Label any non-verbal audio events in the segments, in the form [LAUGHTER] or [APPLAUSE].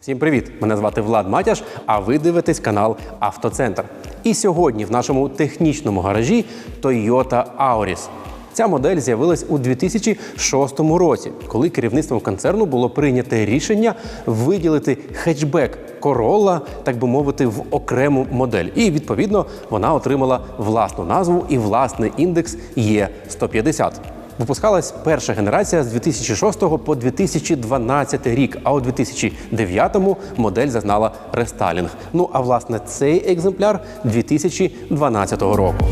Всім привіт! Мене звати Влад Матяш, а ви дивитесь канал Автоцентр. І сьогодні в нашому технічному гаражі Toyota Auris. Ця модель з'явилась у 2006 році, коли керівництвом концерну було прийнято рішення виділити хетчбек Corolla, так би мовити, в окрему модель. І відповідно вона отримала власну назву і власний індекс Е150. Випускалась перша генерація з 2006 по 2012 рік, а у 2009-му модель зазнала рестайлінг. Ну а власне цей екземпляр 2012 року.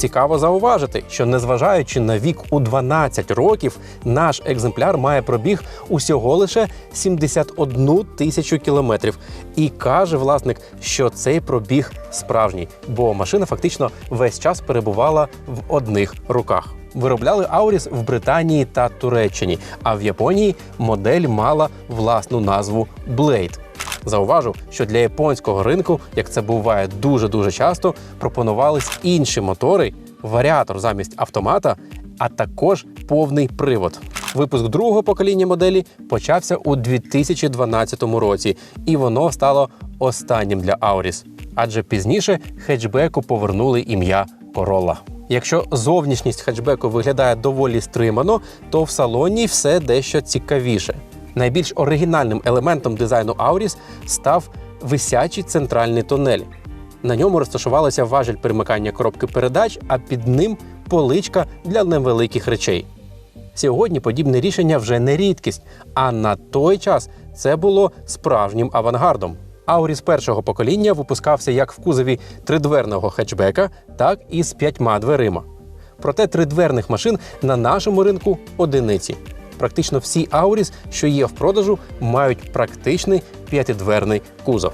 Цікаво зауважити, що незважаючи на вік у 12 років, наш екземпляр має пробіг усього лише 71 тисячу кілометрів. І каже власник, що цей пробіг справжній, бо машина фактично весь час перебувала в одних руках. Виробляли Ауріс в Британії та Туреччині, а в Японії модель мала власну назву Blade. Зауважу, що для японського ринку, як це буває дуже дуже часто, пропонувались інші мотори, варіатор замість автомата, а також повний привод. Випуск другого покоління моделі почався у 2012 році, і воно стало останнім для Auris. Адже пізніше хетчбеку повернули ім'я Corolla. Якщо зовнішність хетчбеку виглядає доволі стримано, то в салоні все дещо цікавіше. Найбільш оригінальним елементом дизайну Auris став висячий центральний тунель. На ньому розташувалася важіль перемикання коробки передач, а під ним поличка для невеликих речей. Сьогодні подібне рішення вже не рідкість, а на той час це було справжнім авангардом. Ауріс першого покоління випускався як в кузові тридверного хетчбека, так і з п'ятьма дверима. Проте тридверних машин на нашому ринку одиниці. Практично всі Ауріс, що є в продажу, мають практичний п'ятидверний кузов.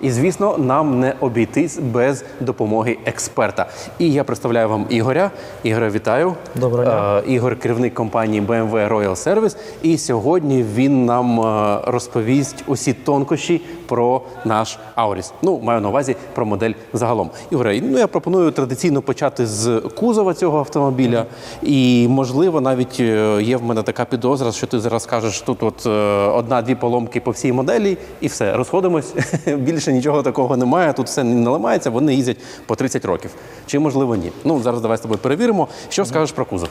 І звісно, нам не обійтись без допомоги експерта. І я представляю вам Ігоря. Ігоря, вітаю. Доброго дня. Е, Ігор, керівник компанії BMW Royal Service. І сьогодні він нам е, розповість усі тонкощі про наш Ауріс. Ну, маю на увазі про модель загалом. Ігоре, ну я пропоную традиційно почати з кузова цього автомобіля. І можливо, навіть е, є в мене така підозра, що ти зараз скажеш тут от е, одна-дві поломки по всій моделі, і все, розходимось. [LAUGHS] Більше нічого такого немає. Тут все не ламається, вони їздять по 30 років. Чи можливо ні? Ну зараз давай з тобою перевіримо. Що скажеш про кузов?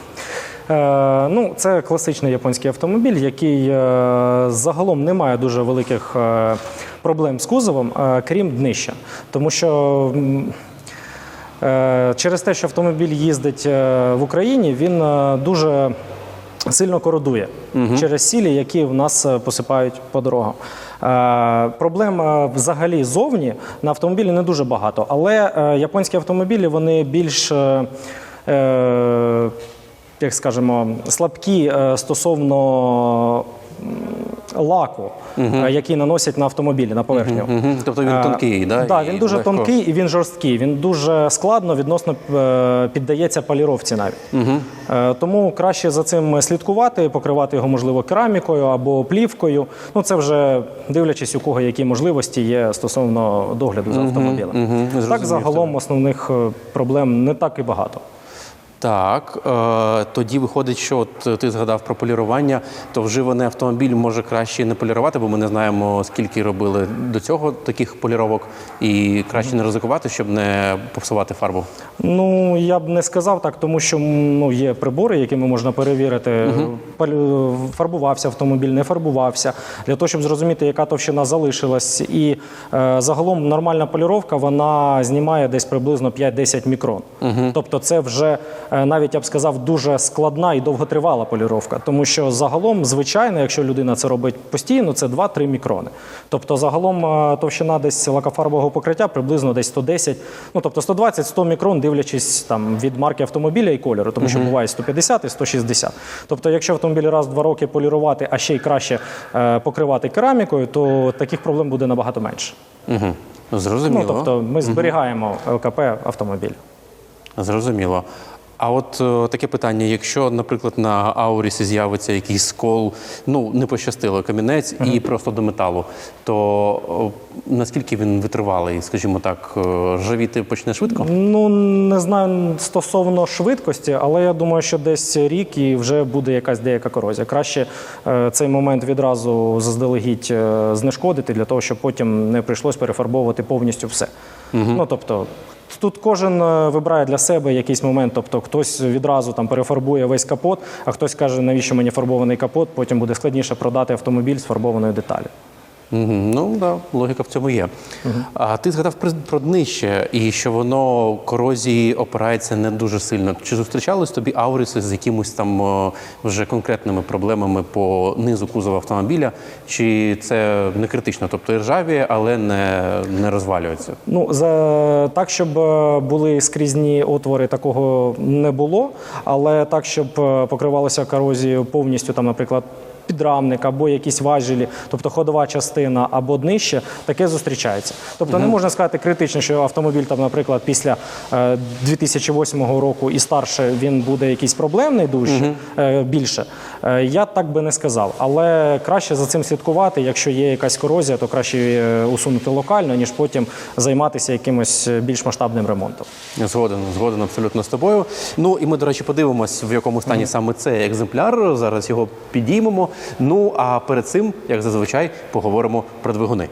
Е, ну, це класичний японський автомобіль, який е, загалом не має дуже великих е, проблем з кузовом, крім днища. Тому що через те, що автомобіль їздить в Україні, він дуже сильно кородує через сілі, які в нас посипають по дорогам. Проблем взагалі зовні на автомобілі не дуже багато, але японські автомобілі вони більш. Як скажемо, слабкі е, стосовно лаку, е, який наносять на автомобілі на поверхню. Мгм. Тобто він Е, тонкий, да? Да, і він дуже легко. тонкий і він жорсткий. Він дуже складно відносно піддається поліровці навіть. Е, Тому краще за цим слідкувати, покривати його, можливо, керамікою або плівкою. Ну, це вже дивлячись, у кого які можливості є стосовно догляду за автомобілем. мгм. Зрозумів Так, загалом основних проблем не так і багато. Так, е, тоді виходить, що от ти згадав про полірування, то вживаний автомобіль може краще не полірувати, бо ми не знаємо, скільки робили до цього таких поліровок, і краще не ризикувати, щоб не попсувати фарбу. Ну я б не сказав так, тому що ну, є прибори, якими можна перевірити, палю- фарбувався автомобіль, не фарбувався, для того, щоб зрозуміти, яка товщина залишилась. І е, загалом нормальна поліровка вона знімає десь приблизно 5-10 мікрон. Тобто, це вже е, навіть я б сказав дуже складна і довготривала поліровка, тому що загалом, звичайно, якщо людина це робить постійно, це 2-3 мікрони. Тобто, загалом е, товщина десь лакофарбового покриття приблизно десь 110, ну тобто 120-100 мікрон, дивлячись там від марки автомобіля і кольору, тому що буває 150 і 160. Тобто, якщо автомобіль раз в два роки полірувати, а ще й краще е, покривати керамікою, то таких проблем буде набагато менше. Угу. Зрозуміло. Ну тобто, ми зберігаємо ЛКП автомобіль. Зрозуміло. А от е, таке питання: якщо, наприклад, на Аурісі з'явиться якийсь скол, ну не пощастило камінець і просто до металу, то о, наскільки він витривалий, скажімо так, е, ржавіти почне швидко? Ну не знаю стосовно швидкості, але я думаю, що десь рік і вже буде якась деяка корозія. Краще е, цей момент відразу заздалегідь е, знешкодити для того, щоб потім не прийшлось перефарбовувати повністю все. Ну тобто. Тут кожен е, вибирає для себе якийсь момент, тобто хтось відразу там перефарбує весь капот, а хтось каже, навіщо мені фарбований капот, потім буде складніше продати автомобіль з фарбованої деталі. Ну да, логіка в цьому є. А ти згадав про, днище і що воно корозії опирається не дуже сильно. Чи зустрічались тобі ауріси з якимось там вже конкретними проблемами по низу кузова автомобіля? Чи це не критично? Тобто і ржаві, але не, не розвалюється? Ну, за так, щоб е, були скрізні отвори, такого не було. Але так, щоб е, покривалося корозією повністю, там, наприклад, підрамник або якісь важелі, тобто ходова частина або днище, таке зустрічається. Тобто не можна сказати критично, що автомобіль, там, наприклад, після е, 2008 року і старше він буде якийсь проблемний дуже е, більше. Е, я так би не сказав. Але краще за цим слідкувати. Якщо є якась корозія, то краще е, усунути локально, ніж потім займатися якимось е, більш масштабним ремонтом. Згоден, згоден абсолютно з тобою. Ну і ми, до речі, подивимось, в якому стані саме цей екземпляр. Зараз його підіймемо. Ну а перед цим, як зазвичай, поговоримо про двигуни.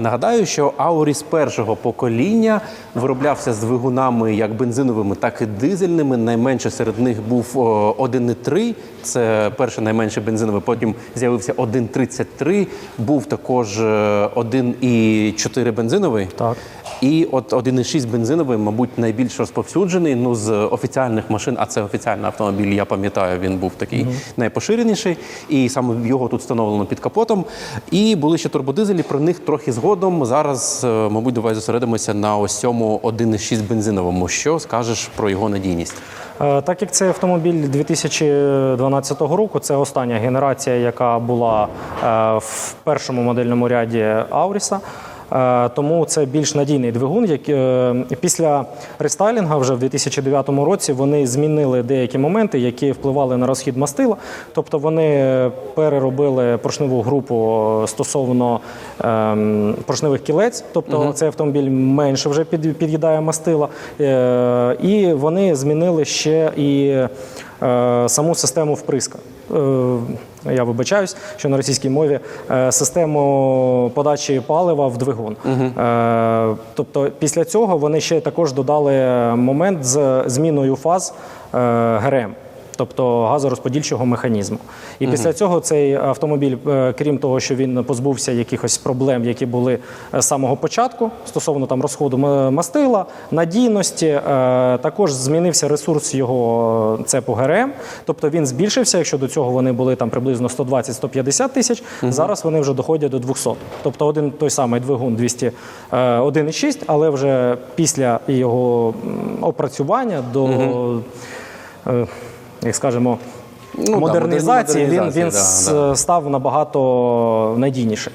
Нагадаю, що Ауріс першого покоління вироблявся з двигунами як бензиновими, так і дизельними. Найменше серед них був 1,3. Це перший найменший бензиновий. Потім з'явився 1,33. Був також е, 1,4 бензиновий. Так. І от 1,6 бензиновий, мабуть, найбільш розповсюджений. Ну з офіціальних машин, а це офіціальний автомобіль. Я пам'ятаю, він був такий найпоширеніший, і саме його тут встановлено під капотом. І були ще турбодизелі. Про них трохи згодом. Зараз, е, мабуть, давай зосередимося на ось цьому 1,6 бензиновому. Що скажеш про його надійність? Е, Так як це автомобіль 2012 року, це остання генерація, яка була е, в першому модельному ряді Ауріса. Е, Тому це більш надійний двигун. як, е, Після рестайлінга вже в 2009 році вони змінили деякі моменти, які впливали на розхід мастила. Тобто вони переробили поршневу групу стосовно ем, поршневих кілець, тобто цей автомобіль менше вже під'їдає мастила. Е, І вони змінили ще і саму систему вприска. Е, Я вибачаюсь, що на російській мові е, систему подачі палива в двигун. Угу. Тобто, після цього вони ще також додали момент з зміною фаз ГРМ. Тобто газорозподільчого механізму. І після цього цей автомобіль, е, крім того, що він позбувся якихось проблем, які були е, з самого початку, стосовно там розходу мастила, надійності, е, також змінився ресурс його е, цепу ГРМ. Тобто він збільшився. Якщо до цього вони були там приблизно 120-150 тисяч, зараз вони вже доходять до 200. Тобто один той самий двигун 200, е, 1,6, але вже після його опрацювання до. е, як скажемо, Ну, да, модернізації, він, він да, с- да. став набагато надійніший.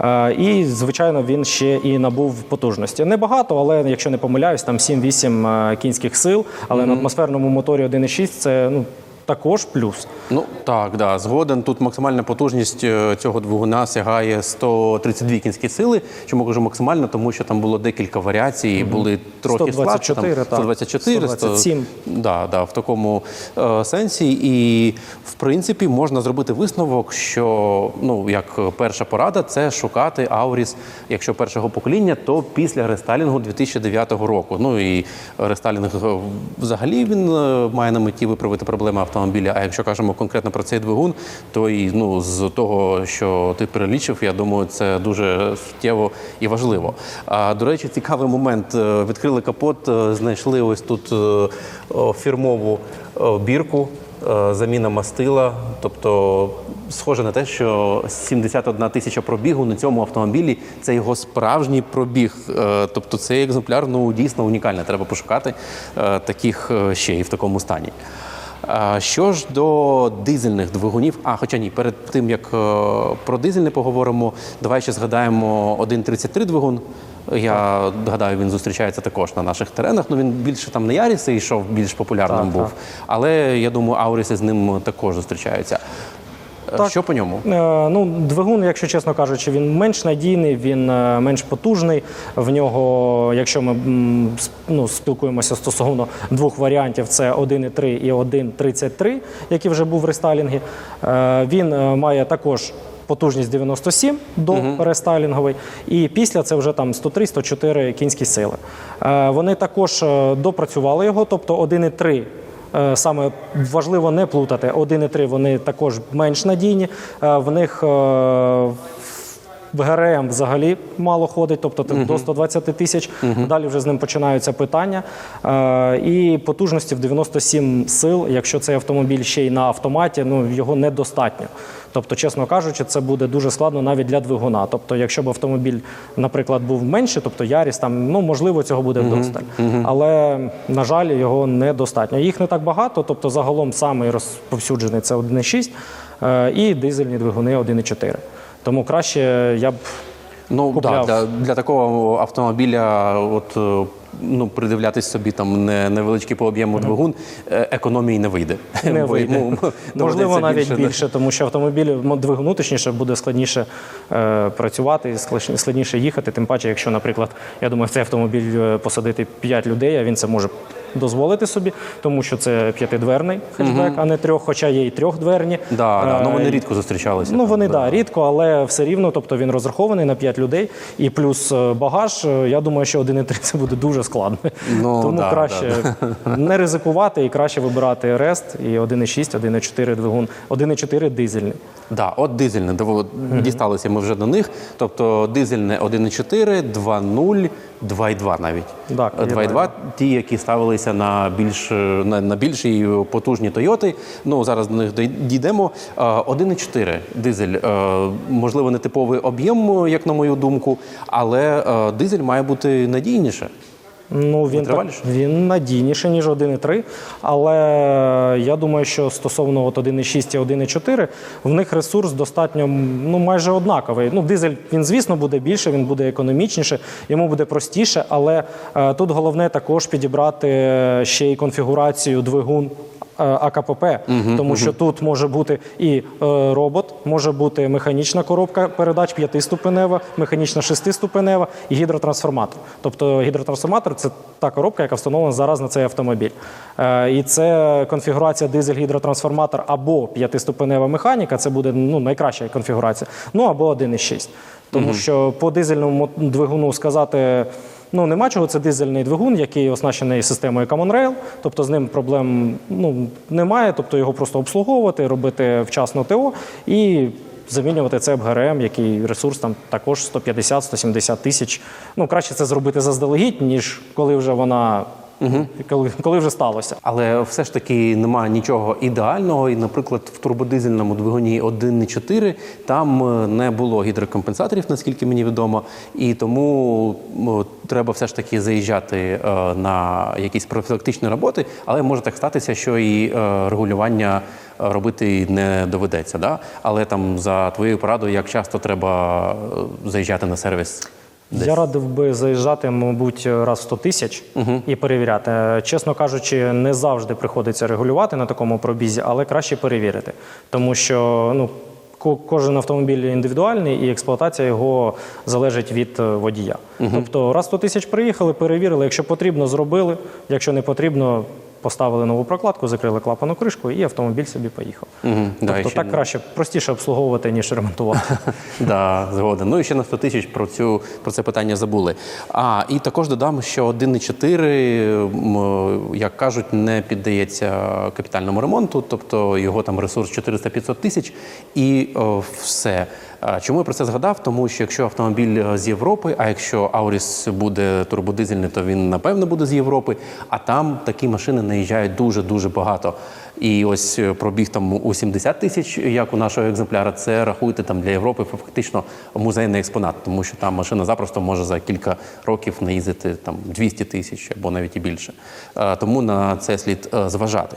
Е, І, звичайно, він ще і набув потужності. Небагато, але якщо не помиляюсь, там 7-8 е, кінських сил, але на атмосферному моторі 1,6 це ну, також плюс. Ну так, да, згоден. Тут максимальна потужність е, цього двигуна сягає 132 кінські сили. Чому кажу максимально? Тому що там було декілька варіацій, були трохи слабші, там 124, так. 124, 127. Да, да, в такому е, сенсі. І в принципі можна зробити висновок, що ну як перша порада, це шукати Ауріс, якщо першого покоління, то після рестайлінгу 2009 року. Ну і рестайлінг е, взагалі він е, має на меті виправити проблеми автомобіля. А якщо кажемо конкретно про цей двигун, то і ну з того, що ти перелічив, я думаю, це дуже суттєво і важливо. А до речі, цікавий момент. Е, Відкрили капот, е, знайшли ось тут е, фірмову бірку. Заміна мастила, тобто схоже на те, що 71 тисяча пробігу на цьому автомобілі це його справжній пробіг. Тобто цей екземпляр ну дійсно унікальний. Треба пошукати таких ще і в такому стані. Що ж до дизельних двигунів? А, хоча ні, перед тим як про про дизельне поговоримо, давай ще згадаємо 1.33 двигун. Я гадаю, він зустрічається також на наших теренах. Ну він більше там не Яріси йшов, більш популярним Так, був. так. Але я думаю, Ауріси з ним також зустрічаються. Так. Що по ньому? Е, Ну, двигун, якщо чесно кажучи, він менш надійний, він е, менш потужний. В нього, якщо ми ну, спілкуємося стосовно двох варіантів, це 1.3 і 1.33, який вже був в рестайлінгі. Е, Він має також. Потужність 97 до рестайлінгової, і після це вже там 103-104 кінські сили. Е, Вони також допрацювали його, тобто 1.3 Е, Саме важливо не плутати. 1 і 3 вони також менш надійні. Е, В них е, в ГРМ взагалі мало ходить, тобто там до 120 тисяч. Далі вже з ним починаються питання. Е, І потужності в 97 сил, якщо цей автомобіль ще й на автоматі, ну його недостатньо. Тобто, чесно кажучи, це буде дуже складно навіть для двигуна. Тобто, якщо б автомобіль, наприклад, був менший, тобто Яріс, там ну можливо цього буде вдосталь. Але на жаль, його недостатньо. Їх не так багато, тобто загалом самий розповсюджений це 1,6 е, і дизельні двигуни 1,4. Тому краще я б Ну да, для, для такого автомобіля, от е, ну придивлятись собі там не невеличкий по об'єму двигун, е, економії не вийде. не [LAUGHS] вийде. [LAUGHS] йому Можливо, навіть більше- більше, тому що автомобіль м, двигуну точніше буде складніше е, працювати, складніше їхати. Тим паче, якщо, наприклад, я думаю, в цей автомобіль е, посадити 5 людей, а він це може дозволити собі, тому що це п'ятидверний хетчбек, а не трьох, хоча є і трьохдверні. Да, да, ну Е, вони рідко зустрічалися. Ну вони да. да, рідко, але все рівно, тобто він розрахований на 5 людей, і плюс е, багаж. е, Я думаю, що 1,3 [LAUGHS] це буде дуже складно. Ну, Тому да, краще не ризикувати і краще вибирати Рест і 1,6, 1,4 двигун, 1,4 дизельний. Да, от дизельне, дісталися ми вже до них. Тобто дизельне 1.4, 2.0, 2.2 навіть. Так, є 2.2 ті, які ставилися на більш на, на більші потужні Тойоти. Ну зараз до них дійдемо. Е, 1.4 дизель, е, можливо, не типовий об'єм, як на мою думку, але е, дизель має бути надійніше. Ну він так, він надійніше ніж 1,3, але я думаю, що стосовно от 1,6 і 1,4, в них ресурс достатньо ну майже однаковий. Ну дизель він звісно буде більше, він буде економічніше, йому буде простіше, але е, тут головне також підібрати е, ще й конфігурацію двигун. Е, АКПП, тому що тут може бути і е, робот, може бути механічна коробка передач п'ятиступенева, механічна шестиступенева і гідротрансформатор. Тобто гідротрансформатор це та коробка, яка встановлена зараз на цей автомобіль. Е, і це конфігурація дизель-гідротрансформатор або п'ятиступенева механіка. Це буде ну, найкраща конфігурація. Ну або 1,6. Тому що по дизельному двигуну сказати. Ну, нема чого, це дизельний двигун, який оснащений системою Common Rail, тобто з ним проблем ну, немає, тобто його просто обслуговувати, робити вчасно ТО і замінювати це ГРМ, який ресурс там також 150-170 тисяч. Ну, краще це зробити заздалегідь, ніж коли вже вона коли, коли вже сталося. Але все ж таки немає нічого ідеального. І, наприклад, в турбодизельному двигуні 1.4 там е, не було гідрокомпенсаторів, наскільки мені відомо. І тому треба все ж таки заїжджати е, на якісь профілактичні роботи, але може так статися, що і е, регулювання е, робити не доведеться. Да? Але там за твоєю порадою, як часто треба е, заїжджати на сервіс? Я радив би заїжджати, мабуть, раз в 100 тисяч і перевіряти. Е, Чесно кажучи, не завжди приходиться регулювати на такому пробізі, але краще перевірити. Тому що ну, кожен автомобіль індивідуальний і експлуатація його залежить від е, водія. Тобто, раз в 100 тисяч приїхали, перевірили. Якщо потрібно, зробили. Якщо не потрібно, поставили нову прокладку, закрили клапану кришку і автомобіль собі поїхав. Да, Тобто ще так краще, простіше обслуговувати, ніж ремонтувати. [LAUGHS] Да, згоден. Ну і ще на 100 тисяч про цю про це питання забули. А і також додам, що 1,4, м, як кажуть, не піддається капітальному ремонту, тобто його там ресурс 400-500 тисяч, і о, все. Чому я про це згадав? Тому що якщо автомобіль е, з Європи, а якщо Ауріс буде турбодизельний, то він напевно буде з Європи. А там такі машини наїжджають дуже дуже багато. І ось е, пробіг там у 70 тисяч, як у нашого екземпляра, це рахуйте там для Європи фактично музейний експонат, тому що там машина запросто може за кілька років наїздити там 200 тисяч або навіть і більше. Е, Тому на це слід зважати.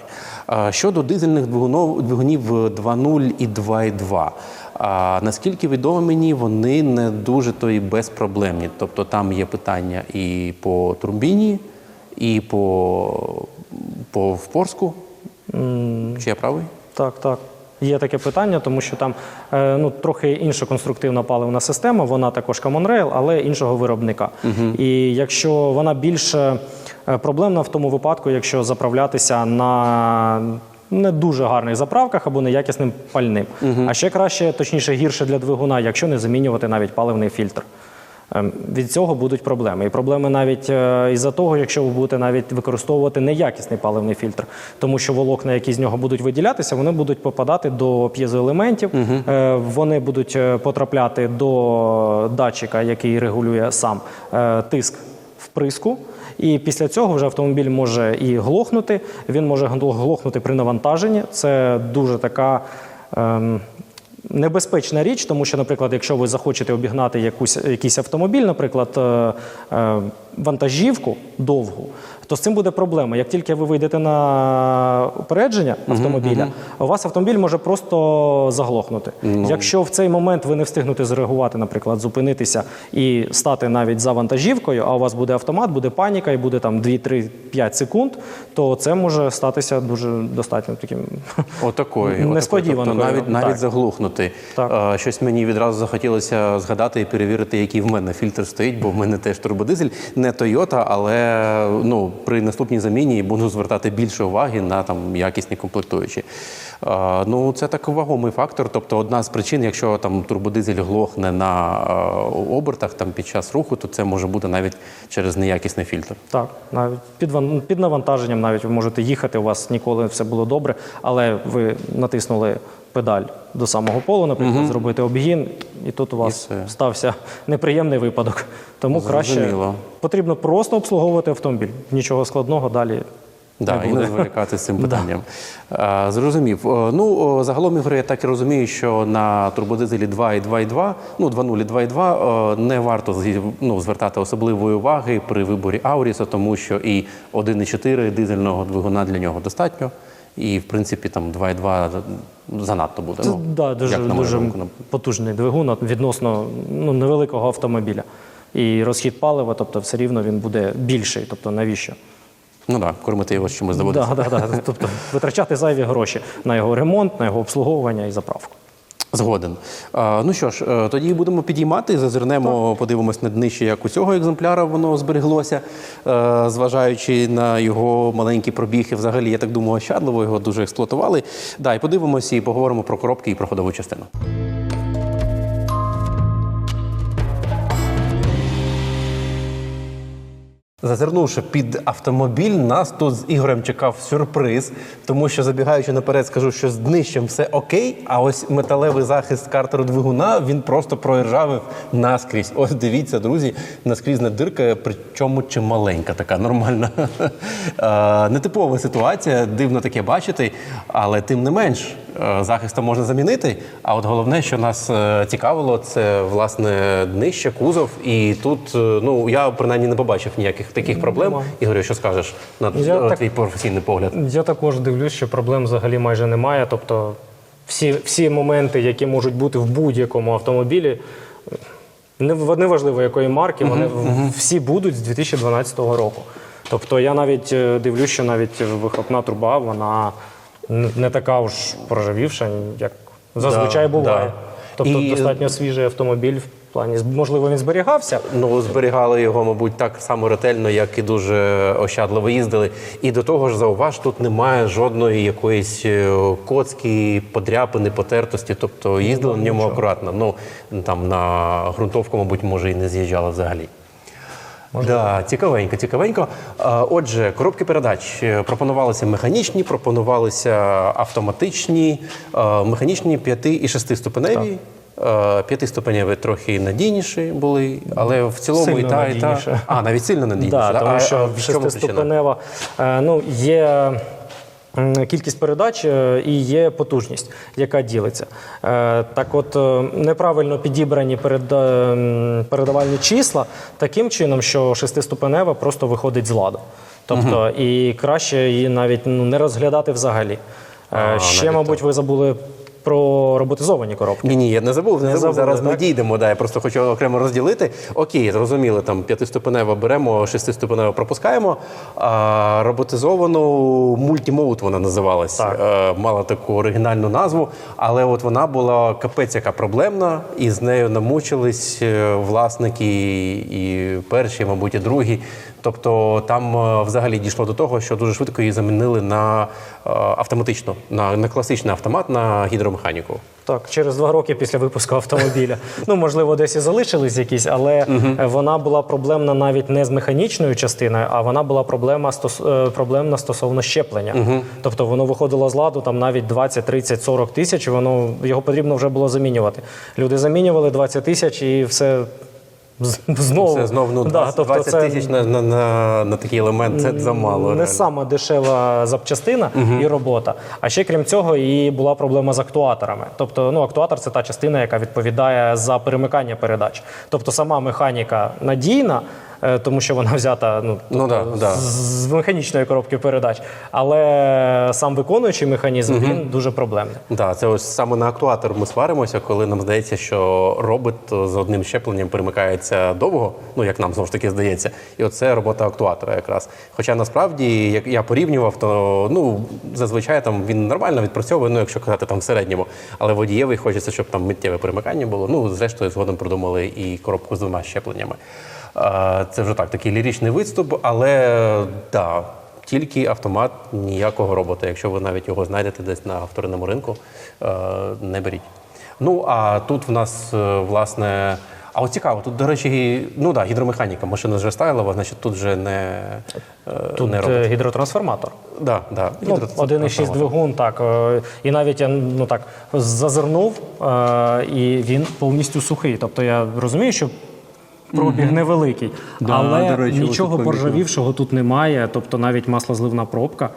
Щодо дизельних двигунів 2.0 і 2.2. А наскільки відомо мені, вони не дуже то і безпроблемні. Тобто там є питання і по турбіні, і по, по впорску. Чи я правий? Так, так. Є таке питання, тому що там е, ну, трохи інша конструктивна паливна система, вона також Common Rail, але іншого виробника. І якщо вона більш е, проблемна в тому випадку, якщо заправлятися на не дуже гарних заправках або неякісним пальним. А ще краще, точніше, гірше для двигуна, якщо не замінювати навіть паливний фільтр. Ем, Від цього будуть проблеми. І проблеми навіть е, із-за того, якщо ви будете навіть використовувати неякісний паливний фільтр, тому що волокна, які з нього будуть виділятися, вони будуть попадати до п'єзоелементів, е, вони будуть е, потрапляти до датчика, який регулює сам тиск вприску. І після цього вже автомобіль може і глохнути. Він може гло- глохнути при навантаженні. Це дуже така. ем, Небезпечна річ, тому що, наприклад, якщо ви захочете обігнати якусь, якийсь автомобіль, наприклад, е, е, вантажівку довгу, то з цим буде проблема. Як тільки ви вийдете на упередження автомобіля, у вас автомобіль може просто заглохнути. Якщо в цей момент ви не встигнете зреагувати, наприклад, зупинитися і стати навіть за вантажівкою, а у вас буде автомат, буде паніка і буде там 2-3-5 секунд, то це може статися дуже достатньо таким [LAUGHS] отакої. Несподіванкою, Тобто навіть, навіть заглухнути. Так. Щось мені відразу захотілося згадати і перевірити, який в мене фільтр стоїть, бо в мене теж турбодизель, не Toyota, але ну, при наступній заміні буду звертати більше уваги на там, якісні комплектуючі. Ну, це так вагомий фактор. Тобто, одна з причин, якщо там турбодизель глохне на обертах там, під час руху, то це може бути навіть через неякісний фільтр. Так, навіть під, під навантаженням навіть ви можете їхати, у вас ніколи все було добре, але ви натиснули педаль до самого полу, наприклад, зробити обгін, і тут у вас стався неприємний випадок. Тому краще потрібно просто обслуговувати автомобіль. Нічого складного далі. Да, не і не зволікати з цим [LAUGHS] питанням. А, Зрозумів. Ну, загалом, Ігор, я так і розумію, що на турбодизелі 2 і 2,2, ну, 2.0 і 2.2 не варто ну, звертати особливої уваги при виборі Ауріса, тому що і 1,4 дизельного двигуна для нього достатньо. І, в принципі, там 2,2 занадто буде. Ну, да, дуже, як дуже думку, потужний двигун відносно ну, невеликого автомобіля. І розхід палива, тобто все рівно він буде більший. Тобто навіщо? Ну так, да, кормити його чимось доводиться. Да, да, да. Тобто витрачати зайві гроші на його ремонт, на його обслуговування і заправку. Згоден. А, ну що ж, е, тоді будемо підіймати, зазирнемо, подивимось на днище, як у цього екземпляра воно збереглося, е, зважаючи на його маленький пробіг. І взагалі, я так думаю, ощадливо його дуже експлуатували. Да, і подивимося і поговоримо про коробки і про ходову частину. Зазирнувши під автомобіль, нас тут з Ігорем чекав сюрприз, тому що забігаючи наперед, скажу, що з днищем все окей. А ось металевий захист картеру двигуна він просто проіржавив наскрізь. Ось дивіться, друзі, наскрізна дирка, причому чималенька, така нормальна. [LAUGHS] Нетипова ситуація, дивно таке бачити, але тим не менш. Е, Захистом можна замінити. А от головне, що нас е, цікавило, це власне днище, кузов. І тут, е, ну я принаймні не побачив ніяких таких проблем. Ігорю, що скажеш на Я е, так- професійний погляд? Я також дивлюсь, що проблем взагалі майже немає. Тобто всі, всі моменти, які можуть бути в будь-якому автомобілі, не- неважливо якої марки, вони в- всі будуть з 2012 року. Тобто я навіть дивлюсь, що навіть вихлопна труба, вона не така уж проржавівша, як зазвичай Да, буває. да. Тобто І- достатньо свіжий автомобіль в плані, можливо, він зберігався. Ну, зберігали його, мабуть, так само ретельно, як і дуже ощадливо їздили. І до того ж, зауваж, тут немає жодної якоїсь е, коцки, подряпини, потертості. Тобто їздили на ньому акуратно. Ну там на ґрунтовку, мабуть, може і не з'їжджали взагалі. Да, цікавенько, цікавенько. Отже, коробки передач Е, пропонувалися механічні, пропонувалися автоматичні, механічні п'яти і 6 ступеневі. Е, П'ятиступеневі трохи надійніші були, але в цілому Сильно і та, і та. надійніше. А, навіть сильно [LAUGHS] надійніше. Да, тому що а в шестиступенева е, ну, є кількість передач е, і є потужність, яка ділиться. Е, Так от е, неправильно підібрані передавальні числа таким чином, що шестиступенева просто виходить з ладу. Тобто і краще її навіть ну, не розглядати взагалі. А, Ще, мабуть, ви забули про роботизовані коробки. Ні, ні, я не забув, не, забув. забули, Зараз ми дійдемо. Да, я просто хочу окремо розділити. Окей, зрозуміли, там п'ятиступенево беремо, шестиступенево пропускаємо. А роботизовану мультімоут вона називалась. Так. Е, мала таку оригінальну назву, але от вона була капець яка проблемна, і з нею намучились е, власники і перші, мабуть, і другі. Тобто там е, взагалі дійшло до того, що дуже швидко її замінили на е, автоматичну, на, на класичний автомат, на гідромеханіку. Так, через два роки після випуску автомобіля. [LAUGHS] Ну, можливо, десь і залишились якісь, але е, вона була проблемна навіть не з механічною частиною, а вона була проблема стос... проблемна стосовно щеплення. Тобто воно виходило з ладу там навіть 20, 30, 40 тисяч, воно його потрібно вже було замінювати. Люди замінювали 20 тисяч і все [LAUGHS] знову. Це знов ну, Да, 20, тобто 20 це тисяч на, на, на, на такий елемент це замало. не реально. сама дешева запчастина і робота. А ще крім цього, і була проблема з актуаторами. Тобто, ну актуатор це та частина, яка відповідає за перемикання передач. Тобто, сама механіка надійна. Е, Тому що вона взята ну, Ну, да, да. з, механічної коробки передач, але сам виконуючий механізм він дуже проблемний. Да, це ось саме на актуатор ми сваримося, коли нам здається, що робот з одним щепленням перемикається довго, ну як нам знову ж таки здається, і оце робота актуатора якраз. Хоча насправді, як я порівнював, то ну зазвичай там він нормально відпрацьовує, ну якщо казати там в середньому, але водієвий хочеться, щоб там миттєве перемикання було. Ну, зрештою, згодом придумали і коробку з двома щепленнями. Це вже так, такий ліричний виступ, але да, тільки автомат, ніякого робота. Якщо ви навіть його знайдете десь на вторинному ринку, е, не беріть. Ну а тут в нас е, власне. А от цікаво, тут, до речі, ну да, гідромеханіка, машина ж рестайлова, значить тут вже не, е, Тут не робот. гідротрансформатор. Да, да, Ну, 1,6 двигун, так. І навіть я ну, так, зазирнув, і він повністю сухий. Тобто я розумію, що пробіг невеликий, Да, але до речі, нічого поржавівшого тут немає. Тобто навіть маслозливна пробка,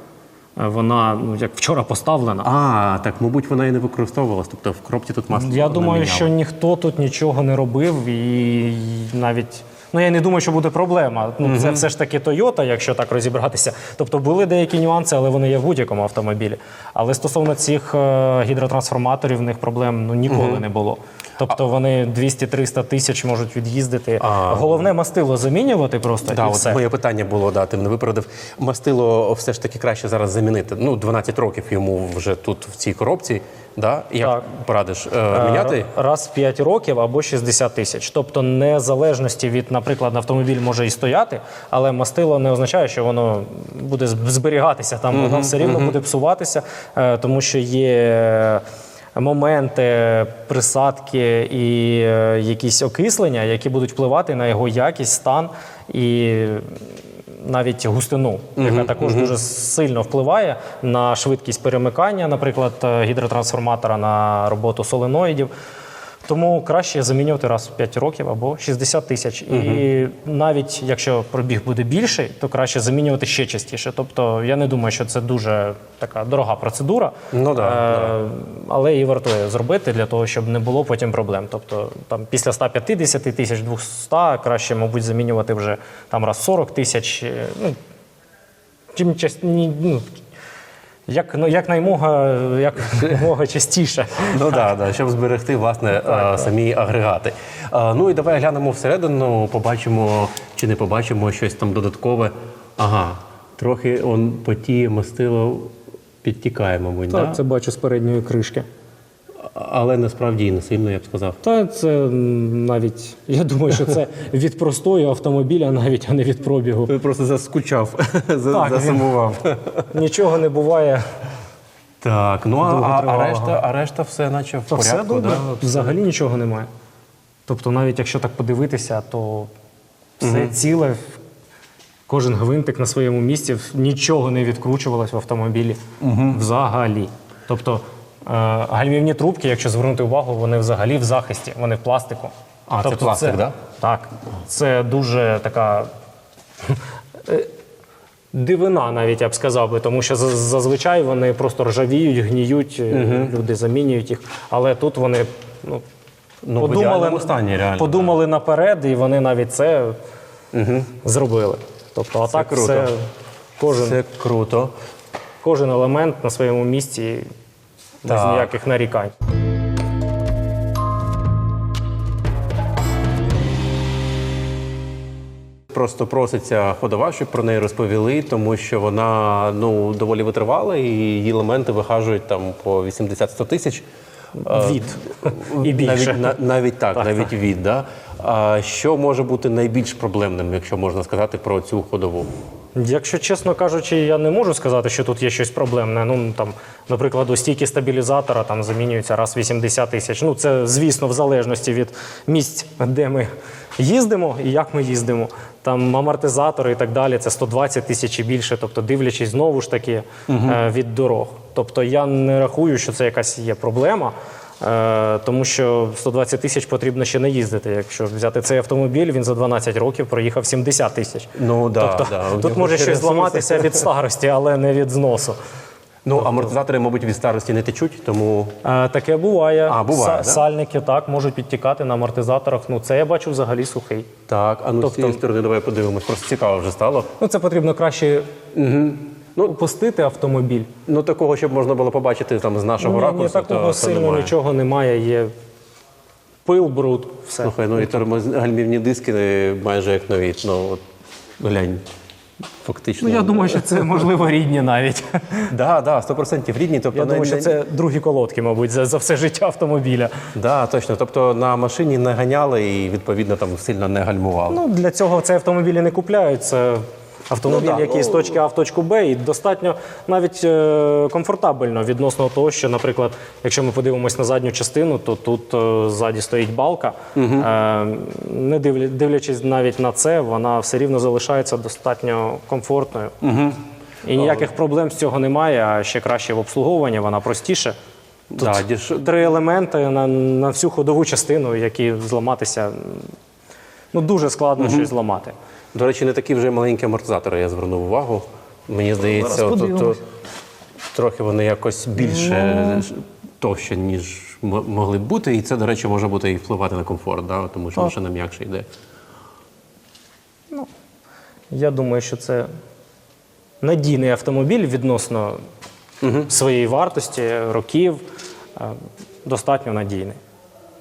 е, вона ну, як вчора поставлена. А, так, мабуть, вона і не використовувалась. Тобто в коробці тут масло. Я думаю, наміняли. що ніхто тут нічого не робив, і навіть. Ну, я не думаю, що буде проблема. Ну, це все ж таки Toyota, якщо так розібратися. Тобто були деякі нюанси, але вони є в будь-якому автомобілі. Але стосовно цих е, гідротрансформаторів, в них проблем ну, ніколи не було. Тобто вони 200-300 тисяч можуть від'їздити. А. Головне мастило замінювати просто Да, і от все. моє питання було, да, ти мене випередив. Мастило все ж таки краще зараз замінити. Ну, 12 років йому вже тут в цій коробці. Да? Як Так. порадиш е, міняти? Е, Раз в 5 років або 60 тисяч. Тобто, незалежності від, наприклад, автомобіль може і стояти, але мастило не означає, що воно буде зберігатися там, воно все рівно буде псуватися, е, тому що є. Моменти присадки і е, якісь окислення, які будуть впливати на його якість, стан і навіть густину, яка також дуже сильно впливає на швидкість перемикання, наприклад, е, гідротрансформатора на роботу соленоїдів. Тому краще замінювати раз в 5 років або 60 тисяч. І навіть якщо пробіг буде більший, то краще замінювати ще частіше. Тобто я не думаю, що це дуже така дорога процедура, Ну да, Е, але її вартує зробити для того, щоб не було потім проблем. Тобто там після 150 тисяч 200 краще, мабуть, замінювати вже там раз 40 тисяч. е, Ну, чим час, ну, як, ну, як наймога, як [LAUGHS] наймога частіше. Ну да, да, щоб зберегти власне е, самі агрегати. Е, Ну і давай глянемо всередину, побачимо чи не побачимо щось там додаткове. Ага, трохи он потіє мастило підтікає, мабуть, да? Це бачу з передньої кришки. Але насправді і не сильно, я б сказав. Та це навіть, я думаю, що це [LAUGHS] від простої автомобіля, навіть, а не від пробігу. Ти просто заскучав, [LAUGHS] Так, засумував. [LAUGHS] Нічого не буває. Так, ну а, а, а, решта, а решта все наче в То порядку. все добре, Да? взагалі нічого немає. Тобто, навіть якщо так подивитися, то все ціле, кожен гвинтик на своєму місці, нічого не відкручувалось в автомобілі взагалі. Тобто Гальмівні трубки, якщо звернути увагу, вони взагалі в захисті, вони в пластику. А, це пластик, да? Так. Це дуже така е, дивина, навіть я б сказав би, тому що зазвичай вони просто ржавіють, гніють, е, люди замінюють їх. Але тут вони ну, Ну, в стані, реально, подумали наперед, і вони навіть це зробили. Тобто, а так круто. все, кожен, Це круто. кожен елемент на своєму місці без Так. ніяких нарікань. Просто проситься ходова, щоб про неї розповіли, тому що вона ну доволі витривала, і її елементи вихажують там по 80-100 тисяч. Е, Від і більше. Навіть, на- навіть так, навіть від. Да? А що може бути найбільш проблемним, якщо можна сказати про цю ходову? Якщо чесно кажучи, я не можу сказати, що тут є щось проблемне. Ну там, наприклад, у стійки стабілізатора там замінюються раз 80 тисяч. Ну це звісно в залежності від місць, де ми їздимо і як ми їздимо. Там амортизатори і так далі, це 120 тисяч і більше, тобто дивлячись знову ж таки е, від дорог. Тобто я не рахую, що це якась є проблема. Е, Тому що 120 тисяч потрібно ще не їздити. Якщо взяти цей автомобіль, він за 12 років проїхав 70 тисяч. Ну да, Тобто да, тут може щось зламатися від старості, але не від зносу. Ну амортизатори, мабуть, від старості не течуть, тому Е, Таке буває. А, буває, да? Сальники так можуть підтікати на амортизаторах. Ну це я бачу взагалі сухий. так. А ну з Тобто- цієї сторони давай подивимось. Просто цікаво вже стало. Ну це потрібно краще Ну, опустити автомобіль. Ну такого, щоб можна було побачити там з нашого Ні, ракурсу, ні, такого то, то сильно немає. нічого немає. Є пил, бруд, все. Слухай, ну і тормозгальмівні диски е, майже як нові. Ну от глянь, фактично. Ну я думаю, що це можливо рідні навіть. [LAUGHS] Да, да, 100% рідні. Тобто Я не- думаю, що це другі колодки, мабуть, за, за все життя автомобіля. Да, точно. Тобто на машині не ганяли і відповідно там сильно не гальмували. Ну, для цього це автомобілі не купляють. Це автомобіль, Ну, да, який з ну- точки А в точку Б, і достатньо навіть е, комфортабельно відносно того, що, наприклад, якщо ми подивимось на задню частину, то тут е, ззаді стоїть балка. Е, не дивля- дивлячись навіть на це, вона все рівно залишається достатньо комфортною. І ніяких проблем з цього немає, а ще краще в обслуговуванні, вона простіше. да, деш- Три елементи на, на всю ходову частину, які зламатися. Ну, дуже складно щось зламати. До речі, не такі вже маленькі амортизатори, я звернув увагу. Мені здається, Зараз от, от, трохи вони якось більше Ну. товще, ніж могли б бути. І це, до речі, може бути і впливати на комфорт, да? тому що машина м'якше йде. Я думаю, що це надійний автомобіль відносно своєї вартості, років, е, достатньо надійний.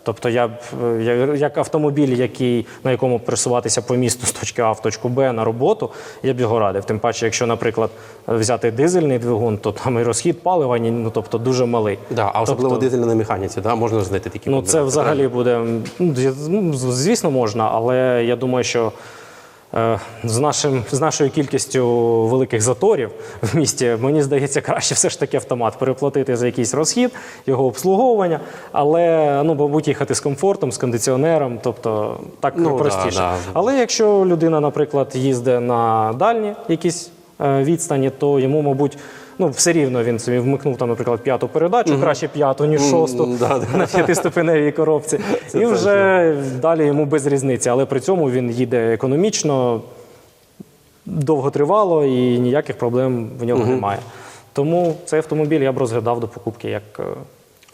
Тобто, я е, як автомобіль, який, на якому пересуватися по місту з точки А в точку Б на роботу, я б його радив. Тим паче, якщо, наприклад, взяти дизельний двигун, то там і розхід палива ну, тобто, дуже малий. Да, а особливо Тобто- дизельна на механіці, да? можна знайти такі Ну, проблеми. це взагалі буде. ну, Звісно, можна, але я думаю, що е, з, нашим, з нашою кількістю великих заторів в місті, мені здається, краще все ж таки автомат переплатити за якийсь розхід, його обслуговування, але, ну, мабуть, їхати з комфортом, з кондиціонером, тобто так Ну, простіше. да. Але якщо людина, наприклад, їздить на дальні якісь е, відстані, то йому, мабуть, ну, все рівно він собі вмикнув, там, наприклад, п'яту передачу, краще п'яту, ніж шосту [LAUGHS] на п'ятиступеневій коробці. [LAUGHS] І вже далі йому без різниці. Але при цьому він їде економічно, довготривало і ніяких проблем в нього немає. Тому цей автомобіль я б розглядав до покупки як. е,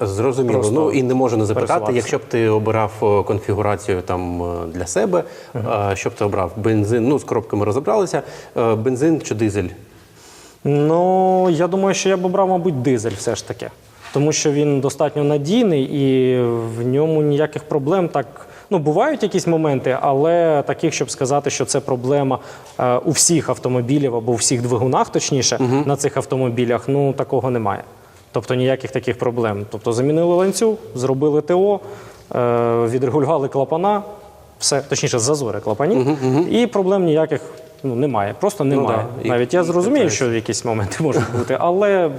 Зрозуміло. Просто Ну і не можу не запитати, якщо б ти обирав е, конфігурацію там е, для себе, е, що б ти обрав? Бензин, ну з коробками розібралися. Бензин чи дизель? Ну, я думаю, що я б обрав, мабуть, дизель все ж таки. Тому що він достатньо надійний і в ньому ніяких проблем так. Ну, бувають якісь моменти, але таких, щоб сказати, що це проблема е, у всіх автомобілів або у всіх двигунах, точніше, на цих автомобілях, ну такого немає. Тобто ніяких таких проблем. Тобто замінили ланцюг, зробили ТО, е, відрегулювали клапана, все, точніше, зазори клапанів, і проблем ніяких ну, немає. Просто немає. да, і- Навіть я зрозумію, катаються. що якісь моменти [LAUGHS] можуть бути, але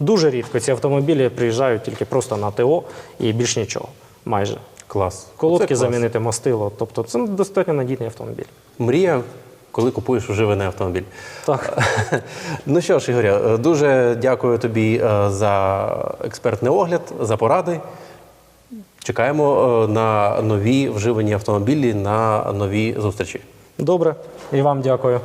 дуже рідко ці автомобілі приїжджають тільки просто на ТО і більш нічого. Майже. Клас. Колодки клас. замінити мастило. Тобто це достатньо надійний автомобіль. Мрія коли купуєш вживаний автомобіль. Так. [LAUGHS] Ну що ж, Ігоря, дуже дякую тобі е, за експертний огляд, за поради. Чекаємо е, на нові вживані автомобілі, на нові зустрічі. Добре. І вам дякую.